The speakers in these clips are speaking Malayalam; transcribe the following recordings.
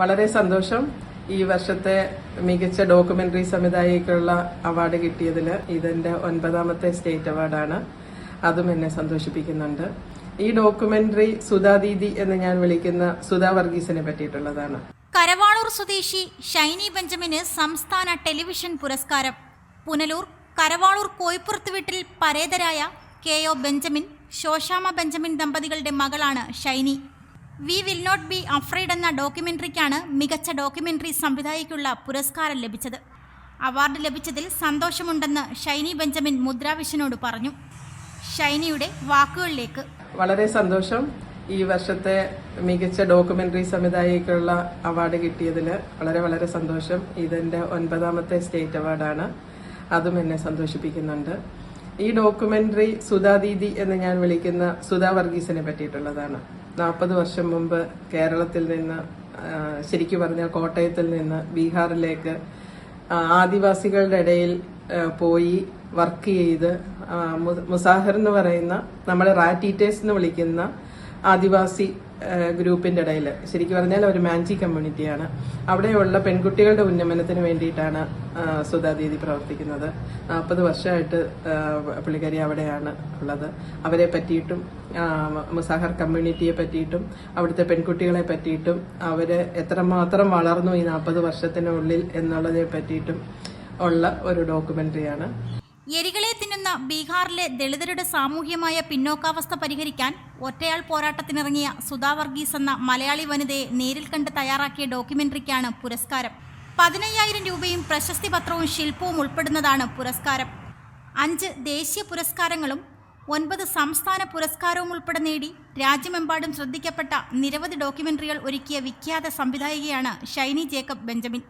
വളരെ സന്തോഷം ഈ വർഷത്തെ മികച്ച ഡോക്യുമെന്ററി സംവിധായകയ്ക്കുള്ള അവാർഡ് കിട്ടിയതിൽ ഇതെന്റെ ഒൻപതാമത്തെ സ്റ്റേറ്റ് അവാർഡാണ്. അതും എന്നെ സന്തോഷിപ്പിക്കുന്നുണ്ട്. ഈ ഡോക്യുമെന്ററി സുധാദീദി എന്ന് ഞാൻ വിളിക്കുന്ന സുധാ വർഗീസിനെ പറ്റിയിട്ടുള്ളതാണ്. കരവാളൂർ സ്വദേശി ഷൈനി ബെഞ്ചമിന് സംസ്ഥാന ടെലിവിഷൻ പുരസ്കാരം. പുനലൂർ കരവാളൂർ കോയിപ്പുറത്ത് വീട്ടിൽ പരേതരായ K O Benjamin Sosamma Benjamin ദമ്പതികളുടെ മകളാണ് Shiny. We will not be afraid എന്ന ഡോക്യുമെന്ററിക്കാണ് മികച്ച ഡോക്യുമെന്ററി സംവിധായകയ്ക്കുള്ള പുരസ്കാരം ലഭിച്ചത്. അവാർഡ് ലഭിച്ചതിൽ സന്തോഷമുണ്ടെന്ന് ഷൈനി ബെഞ്ചമിൻ മുദ്രാവിഷനോട് പറഞ്ഞു. ഷൈനിയുടെ വാക്കുകളിലേക്ക്. വളരെ സന്തോഷം ഈ വർഷത്തെ മികച്ച ഡോക്യുമെന്ററി സംവിധായകയ്ക്കുള്ള അവാർഡ് കിട്ടിയതിൽ വളരെ വളരെ സന്തോഷം. ഇതെന്റെ ഒൻപതാമത്തെ സ്റ്റേറ്റ് അവാർഡാണ്. അതും എന്നെ സന്തോഷിപ്പിക്കുന്നുണ്ട്. ഈ ഡോക്യുമെന്ററി സുധാദീദി എന്ന് ഞാൻ വിളിക്കുന്ന സുധാ വർഗീസിനെ പറ്റിയിട്ടുള്ളതാണ്. നാൽപ്പത് വർഷം മുമ്പ് കേരളത്തിൽ നിന്ന് ശരിക്കു പറഞ്ഞാൽ കോട്ടയത്തിൽ നിന്ന് ബീഹാറിലേക്ക് ആദിവാസികളുടെ ഇടയിൽ പോയി വർക്ക് ചെയ്ത് മുസാഹർ എന്ന് പറയുന്ന നമ്മളെ റാറ്റീറ്റേഴ്സ് എന്ന് വിളിക്കുന്ന ആദിവാസി ഗ്രൂപ്പിന്റെ ഇടയിൽ ശരിക്കും പറഞ്ഞാൽ ഒരു മാഞ്ചി കമ്മ്യൂണിറ്റിയാണ്. അവിടെയുള്ള പെൺകുട്ടികളുടെ ഉന്നമനത്തിന് വേണ്ടിയിട്ടാണ് സുധാ ദീദി പ്രവർത്തിക്കുന്നത്. നാൽപ്പത് വർഷമായിട്ട് പുള്ളിക്കാരി അവിടെയാണ് ഉള്ളത്. അവരെ പറ്റിയിട്ടും മുസാഹർ കമ്മ്യൂണിറ്റിയെ പറ്റിയിട്ടും അവിടുത്തെ പെൺകുട്ടികളെ പറ്റിയിട്ടും അവർ എത്രമാത്രം വളർന്നു ഈ നാൽപ്പത് വർഷത്തിനുള്ളിൽ എന്നുള്ളതിനെ പറ്റിയിട്ടും ഉള്ള ഒരു ഡോക്യുമെന്ററിയാണ്. എരികളെ തിന്നുന്ന ബീഹാറിലെ ദളിതരുടെ സാമൂഹ്യമായ പിന്നോക്കാവസ്ഥ പരിഹരിക്കാൻ ഒറ്റയാൾ പോരാട്ടത്തിനിറങ്ങിയ സുധാ വർഗീസ് എന്ന മലയാളി വനിതയെ നേരിൽ കണ്ട് തയ്യാറാക്കിയ ഡോക്യുമെന്ററിക്കാണ് പുരസ്കാരം. പതിനയ്യായിരം രൂപയും പ്രശസ്തി പത്രവും ശില്പവും ഉൾപ്പെടുന്നതാണ് പുരസ്കാരം. അഞ്ച് ദേശീയ പുരസ്കാരങ്ങളും ഒൻപത് സംസ്ഥാന പുരസ്കാരവും ഉൾപ്പെടെ നേടി രാജ്യമെമ്പാടും ശ്രദ്ധിക്കപ്പെട്ട നിരവധി ഡോക്യുമെന്ററികൾ ഒരുക്കിയ വിഖ്യാത സംവിധായികയാണ് ഷൈനി ജേക്കബ് ബെഞ്ചമിൻ.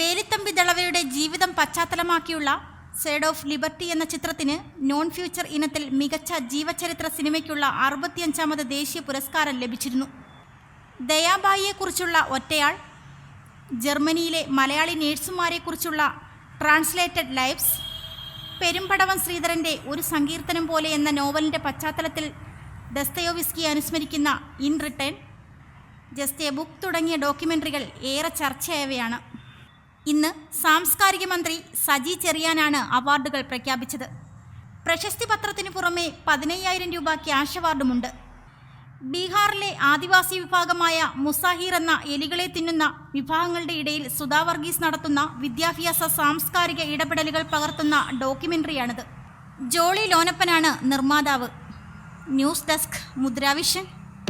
വേലിത്തമ്പി ദളവയുടെ ജീവിതം പശ്ചാത്തലമാക്കിയുള്ള സേഡ് ഓഫ് ലിബർട്ടി എന്ന ചിത്രത്തിന് നോൺ ഫ്യൂച്ചർ ഇനത്തിൽ മികച്ച ജീവചരിത്ര സിനിമയ്ക്കുള്ള അറുപത്തിയഞ്ചാമത് ദേശീയ പുരസ്കാരം ലഭിച്ചിരുന്നു. ദയാബായിയെക്കുറിച്ചുള്ള ഒറ്റയാൾ ജർമ്മനിയിലെ മലയാളി നേഴ്സുമാരെക്കുറിച്ചുള്ള ട്രാൻസ്ലേറ്റഡ് ലൈഫ്സ് പെരുമ്പടവൻ ശ്രീധരന്റെ ഒരു സങ്കീർത്തനം പോലെ എന്ന നോവലിന്റെ പശ്ചാത്തലത്തിൽ ദസ്തയോവിസ്കിയെ അനുസ്മരിക്കുന്ന in return just a book തുടങ്ങിയ ഡോക്യുമെന്ററികൾ ഏറെ ചർച്ചയായവയാണ്. ഇന്ന് സാംസ്കാരിക മന്ത്രി സജി ചെറിയാനാണ് അവാർഡുകൾ പ്രഖ്യാപിച്ചത്. പ്രശസ്തി പത്രത്തിനു പുറമെ പതിനയ്യായിരം രൂപ ക്യാഷ് അവാർഡുമുണ്ട്. ബീഹാറിലെ ആദിവാസി വിഭാഗമായ മുസാഹിർ എന്ന എലികളെ തിന്നുന്ന വിഭാഗങ്ങളുടെ ഇടയിൽ സുധാ വർഗീസ് നടത്തുന്ന വിദ്യാഭ്യാസ സാംസ്കാരിക ഇടപെടലുകൾ പകർത്തുന്ന ഡോക്യുമെന്ററിയാണിത് ജോളി ലോനപ്പനാണ് നിർമ്മാതാവ്. News desk Mudra Vision.